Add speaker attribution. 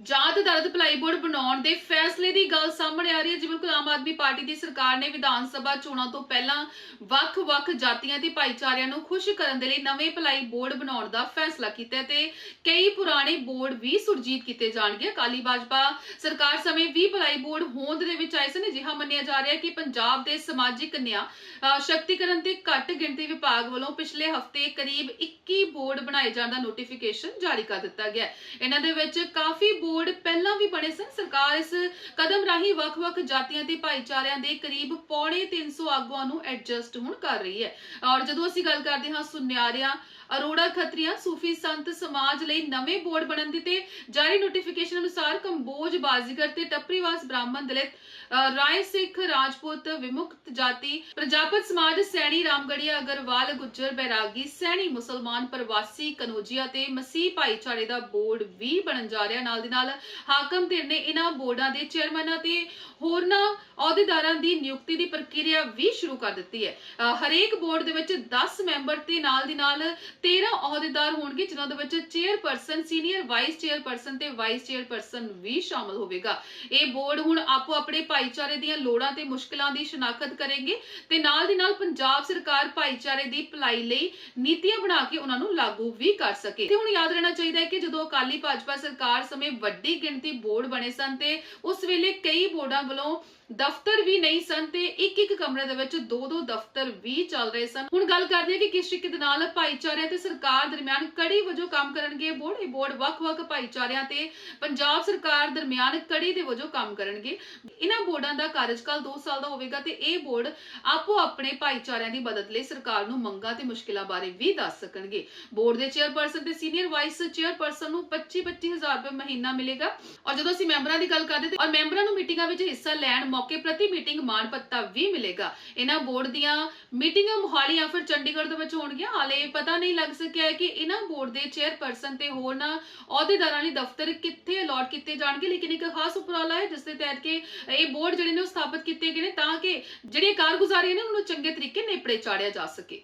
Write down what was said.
Speaker 1: ਜਾਤ ਦਰਦ ਭਲਾਈ ਬੋਰਡ ਬਣਾਉਣ ਦੇ ਫੈਸਲੇ ਦੀ ਗੱਲ ਸਾਹਮਣੇ ਆ ਰਹੀ ਹੈ। ਜਿਵੇਂ ਕਿ ਆਮ ਆਦਮੀ ਪਾਰਟੀ ਦੀ ਸਰਕਾਰ ਨੇ ਵਿਧਾਨ ਸਭਾ ਚੋਣਾਂ ਤੋਂ ਪਹਿਲਾਂ ਵੱਖ-ਵੱਖ ਜਾਤੀਆਂ ਤੇ ਭਾਈਚਾਰਿਆਂ ਨੂੰ ਖੁਸ਼ ਕਰਨ ਦੇ ਲਈ ਨਵੇਂ ਭਲਾਈ ਬੋਰਡ ਬਣਾਉਣ ਦਾ ਫੈਸਲਾ ਕੀਤਾ ਤੇ ਕਈ ਪੁਰਾਣੇ ਬੋਰਡ ਵੀ ਸੁਰਜੀਤ ਕੀਤੇ ਜਾਣਗੇ। ਅਕਾਲੀ ਭਾਜਪਾ ਸਰਕਾਰ ਸਮੇਂ ਵੀ ਭਲਾਈ ਬੋਰਡ ਹੋਂਦ ਦੇ ਵਿੱਚ ਆਏ ਸਨ। ਅਜਿਹਾ ਮੰਨਿਆ ਜਾ ਰਿਹਾ ਹੈ ਕਿ ਪੰਜਾਬ ਦੇ ਸਮਾਜਿਕ ਨਿਆਂ ਸ਼ਕਤੀਕਰਨ ਤੇ ਘੱਟ ਗਿਣਤੀ ਵਿਭਾਗ ਵੱਲੋਂ ਪਿਛਲੇ ਹਫ਼ਤੇ ਕਰੀਬ 21 ਬੋਰਡ ਬਣਾਏ ਜਾਣ ਦਾ ਨੋਟੀਫਿਕੇਸ਼ਨ ਜਾਰੀ ਕਰ ਦਿੱਤਾ ਗਿਆ ਇਹਨਾਂ ਦੇ ਵਿੱਚ ਕਾਫੀ ਬੋਰਡ ਪਹਿਲਾਂ ਵੀ ਬਣੇ ਸਨ। ਸਰਕਾਰ ਇਸ ਕਦਮ ਰਾਹੀਂ ਵੱਖ-ਵੱਖ ਜਾਤੀਆਂ ਤੇ ਭਾਈਚਾਰਿਆਂ ਦੇ ਕਰੀਬ ਪੌਣੇ 300 ਆਗੂਆਂ ਨੂੰ ਐਡਜਸਟ ਹੁਣ ਕਰ ਰਹੀ ਹੈ। ਔਰ ਜਦੋਂ ਅਸੀਂ ਗੱਲ ਕਰਦੇ ਹਾਂ ਸੁਨਿਆਰਿਆਂ ਅਰੋੜਾ ਖੱਤਰੀਆਂ ਸੂਫੀ ਸੰਤ ਸਮਾਜ ਲਈ ਨਵੇਂ ਬੋਰਡ ਬਣਨ ਦੀ ਤੇ ਜਾਰੀ ਨੋਟੀਫਿਕੇਸ਼ਨ ਅਨੁਸਾਰ ਕੰਬੋਜ ਬਾਜ਼ੀਗਰ ਤੇ ਟੱਪਰੀਵਾਸ ਬ੍ਰਾਹਮਣ ਦਲਿਤ ਰਾਏ ਸਿੱਖ ਰਾਜਪੂਤ ਵਿਮੁਕਤ ਜਾਤੀ, ਪ੍ਰਜਾਪਤ ਸਮਾਜ ਸੈਣੀ ਰਾਮਗੜੀਆ ਅਗਰਵਾਲ, ਗੁੱਜਰ ਬੈਰਾਗੀ ਸੈਣੀ ਮੁਸਲਮਾਨ ਪ੍ਰਵਾਸੀ ਕਨੋਜੀਆ ਤੇ ਮਸੀਹ ਭਾਈਚਾਰੇ ਦਾ ਬੋਰਡ ਵੀ ਬਣਨ ਜਾ ਰਿਹਾ। ਨਾਲ ਦੀ ਨਾਲ ਹਾਕਮ ਧਿਰ ਨੇ ਇਹਨਾਂ ਬੋਰਡਾਂ ਦੇ ਚੇਅਰਮੈਨਾਂ ਤੇ ਹੋਰਨਾਂ ਅਹੁਦੇਦਾਰਾਂ ਦੀ ਨਿਯੁਕਤੀ ਦੀ ਪ੍ਰਕਿਰਿਆ ਵੀ ਸ਼ੁਰੂ ਕਰ ਦਿੱਤੀ ਹੈ। ਹਰੇਕ ਬੋਰਡ ਦੇ ਵਿੱਚ 10 ਮੈਂਬਰ ਤੇ ਨਾਲ ਦੀ ਨਾਲ 13 ਅਹੁਦੇਦਾਰ ਹੋਣਗੇ, ਜਿਨ੍ਹਾਂ ਦੇ ਵਿੱਚ ਚੇਅਰਪਰਸਨ, ਸੀਨੀਅਰ ਵਾਈਸ ਚੇਅਰਪਰਸਨ ਤੇ ਵਾਈਸ ਚੇਅਰਪਰਸਨ ਵੀ ਸ਼ਾਮਲ ਹੋਵੇਗਾ। ਇਹ ਬੋਰਡ ਹੁਣ ਆਪੋ ਆਪਣੇ ਭਾਈਚਾਰੇ ਦੀਆਂ ਲੋੜਾਂ ਤੇ ਮੁਸ਼ਕਲਾਂ ਦੀ ਸ਼ਨਾਖਤ ਕਰੇਗੇ ਤੇ ਨਾਲ ਦੀ ਨਾਲ ਪੰਜਾਬ ਸਰਕਾਰ ਭਾਈਚਾਰੇ ਦੀ ਭਲਾਈ ਲਈ ਨੀਤੀਆਂ ਬਣਾ ਕੇ ਉਹਨਾਂ ਨੂੰ ਲਾਗੂ ਵੀ ਕਰ ਸਕੇ। ਤੇ ਹੁਣ ਯਾਦ ਰਹਿਣਾ ਚਾਹੀਦਾ ਹੈ ਕਿ ਜਦੋਂ ਅਕਾਲੀ ਭਾਜਪਾ ਸਰਕਾਰ ਸਮੇਂ ਵੱਡੀ ਗਿਣਤੀ ਬੋਰਡ ਬਣੇ ਸਨ ਤੇ ਉਸ ਵੇਲੇ ਕਈ ਬੋਰਡਾਂ ਵੱਲੋਂ ਦਫ਼ਤਰ ਵੀ ਨਹੀਂ ਸਨ ਤੇ ਇੱਕ ਇੱਕ ਕਮਰੇ ਦੇ ਵਿੱਚ ਦੋ ਦੋ ਦਫ਼ਤਰ ਵੀ ਚੱਲ ਰਹੇ ਸਨ। ਹੁਣ ਗੱਲ ਕਰਦੇ ਹਾਂ ਕਿ ਕਿਸ ਤਰੀਕੇ ਦੇ ਨਾਲ ਭਾਈਚਾਰਿਆਂ ਤੇ ਸਰਕਾਰ ਦਰਮਿਆਨ ਕੜੀ ਵਜੋਂ ਕੰਮ ਕਰਨਗੇ। ਬੋਰਡ ਇਹ ਬੋਰਡ ਵੱਖ-ਵੱਖ ਭਾਈਚਾਰਿਆਂ ਤੇ ਪੰਜਾਬ ਸਰਕਾਰ ਦਰਮਿਆਨ ਕੜੀ ਦੇ ਵਜੋਂ ਕੰਮ ਕਰਨਗੇ। ਇਹਨਾਂ ਬੋਰਡਾਂ ਦਾ ਕਾਰਜਕਾਲ 2 ਸਾਲ ਦਾ ਹੋਵੇਗਾ ਤੇ ਇਹ ਬੋਰਡ ਆਪੋ ਆਪਣੇ ਭਾਈਚਾਰਿਆਂ ਦੀ ਮਦਦ ਲਈ ਸਰਕਾਰ ਨੂੰ ਮੰਗਾਂ ਤੇ ਮੁਸ਼ਕਿਲਾਂ ਬਾਰੇ ਵੀ ਦੱਸ ਸਕਣਗੇ। ਬੋਰਡ ਦੇ ਚੇਅਰਪਰਸਨ ਤੇ ਸੀਨੀਅਰ ਵਾਈਸ ਚੇਅਰਪਰਸਨ ਨੂੰ 25-25000 ਰੁਪਏ ਮਹੀਨਾ ਮਿਲੇਗਾ। ਔਰ ਜਦੋਂ ਅਸੀਂ ਮੈਂਬਰਾਂ ਦੀ ਗੱਲ ਕਰਦੇ ਤੇ ਔਰ ਮੈਂਬਰਾਂ ਨੂੰ ਮੀਟਿੰਗਾਂ ਵਿੱਚ ਹਿੱਸਾ ਲੈਣ ਮੌਕੇ ਪ੍ਰਤੀ ਮੀਟਿੰਗ ਮਾਣ ਭੱਤਾ ਵੀ ਮਿਲੇਗਾ। ਇਹਨਾਂ ਬੋਰਡ ਦੀਆਂ ਮੀਟਿੰਗਾਂ ਮੋਹਾਲੀ ਜਾਂ ਫਿਰ ਚੰਡੀਗੜ੍ਹ ਦੇ ਵਿੱਚ ਹੋਣਗੀਆਂ। ਹਾਲੇ ਪਤਾ ਨਹੀਂ ਲੱਗ ਸਕਿਆ ਹੈ ਕਿ ਇਹਨਾਂ ਬੋਰਡ ਦੇ ਚੇਅਰਪਰਸਨ ਤੇ ਹੋਰਨਾਂ ਅਹੁਦੇਦਾਰਾਂ ਲਈ ਦਫ਼ਤਰ ਕਿੱਥੇ ਅਲਾਟ ਕੀਤੇ ਜਾਣਗੇ, ਲੇਕਿਨ ਇੱਕ ਖਾਸ ਉਪਰਾਲਾ ਹੈ ਜਿਸ ਦੇ ਤਹਿਤ ਕਿ ਇਹ ਬੋਰਡ ਜਿਹੜੇ ਨੇ ਉਹ ਸਥਾਪਿਤ ਕੀਤੇ ਗਏ ਨੇ ਤਾਂ ਕਿ ਜਿਹੜੀਆਂ ਕਾਰਗੁਜ਼ਾਰੀਆਂ ਨੇ ਉਹਨਾਂ ਨੂੰ ਚੰਗੇ ਤਰੀਕੇ ਨੇਪੜੇ ਚਾੜਿਆ ਜਾ ਸਕੇ।